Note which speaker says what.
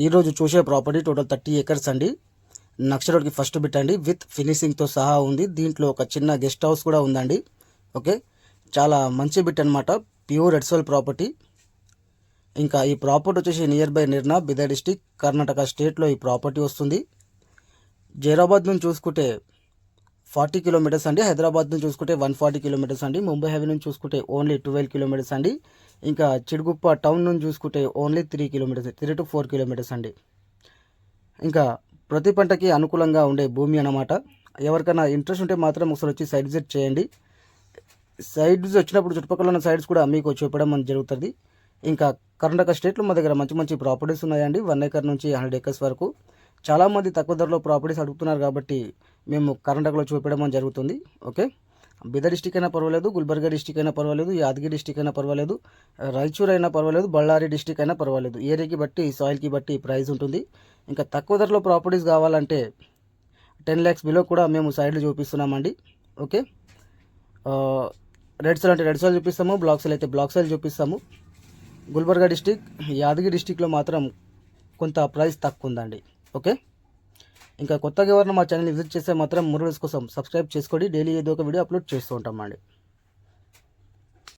Speaker 1: ఈరోజు చూసే property total thirty acres అండి. నక్ష రోడ్కి ఫస్ట్ బిట్ అండి. విత్ ఫినిషింగ్తో సహా ఉంది. దీంట్లో ఒక చిన్న గెస్ట్ హౌస్ కూడా ఉందండి. ఓకే? చాలా మంచి బిట్ అనమాట ప్యూర్ ఎడ్సోల్ ప్రాపర్టీ. ఇంకా ఈ ప్రాపర్టీ వచ్చేసి nearby Nirna Bidar district Karnataka స్టేట్లో ఈ ప్రాపర్టీ వస్తుంది. జైరాబాద్ నుంచి చూసుకుంటే ఫార్టీ కిలోమీటర్స్ అండి. హైదరాబాద్ నుంచి చూసుకుంటే వన్ ఫార్టీ కిలోమీటర్స్ అండి. ముంబై హైవే నుంచి చూసుకుంటే ఓన్లీ ట్వెల్వ్ కిలోమీటర్స్ అండి. ఇంకా చిడుగుప్ప టౌన్ నుంచి చూసుకుంటే only three kilometres three to four kilometres అండి. ఇంకా ప్రతి పంటకి అనుకూలంగా ఉండే భూమి అన్నమాట. ఎవరికైనా ఇంట్రెస్ట్ ఉంటే మాత్రం ఒకసారి వచ్చి సైడ్ విజిట్ చేయండి. సైడ్స్ వచ్చినప్పుడు చుట్టుపక్కల ఉన్న సైడ్స్ కూడా మీకు చూపడం జరుగుతుంది. ఇంకా కర్ణాటక స్టేట్లో మా దగ్గర మంచి మంచి ప్రాపర్టీస్ ఉన్నాయండి. వన్ ఎకర్ నుంచి హండ్రెడ్ ఎకర్స్ వరకు. చాలామంది తక్కువ ధరలో ప్రాపర్టీస్ అడుగుతున్నారు కాబట్టి మేము కర్ణాటకలో చూపించడం జరుగుతుంది. ఓకే బీదర్ డిస్టిక్ అయినా పర్వాలేదు గుల్బర్గా డిస్టిక్ అయినా పర్వాలేదు యాదగిరి డిస్టిక్ అయినా పర్వాలేదు రాయచూర్ అయినా పర్వాలేదు బళ్ళారి డిస్టిక్ అయినా పర్వాలేదు. ఏరియాకి బట్టి సాయిల్కి బట్టి ప్రైస్ ఉంటుంది. ఇంకా తక్కువ ధరలో ప్రాపర్టీస్ కావాలంటే టెన్ ల్యాక్స్ బిలో కూడా మేము సైడ్లు చూపిస్తున్నామండి. ఓకే? రెడ్ సెల్ అంటే రెడ్ సెల్ చూపిస్తాము బ్లాక్ సెల్ అయితే బ్లాక్ సెల్ చూపిస్తాము. గుల్బర్గా డిస్టిక్ యాదగిరి డిస్టిక్లో మాత్రం కొంత ప్రైస్ తక్కువ ఉందండి. ఓకే? ఇంకా కొత్తగా ఎవరైనా మా ఛానల్ విజిట్ చేస్తే మాత్రం మూడు కోసం సబ్స్క్రైబ్ చేసుకోండి. డైలీ ఏదో ఒక వీడియో అప్లోడ్ చేస్తూ ఉంటామండి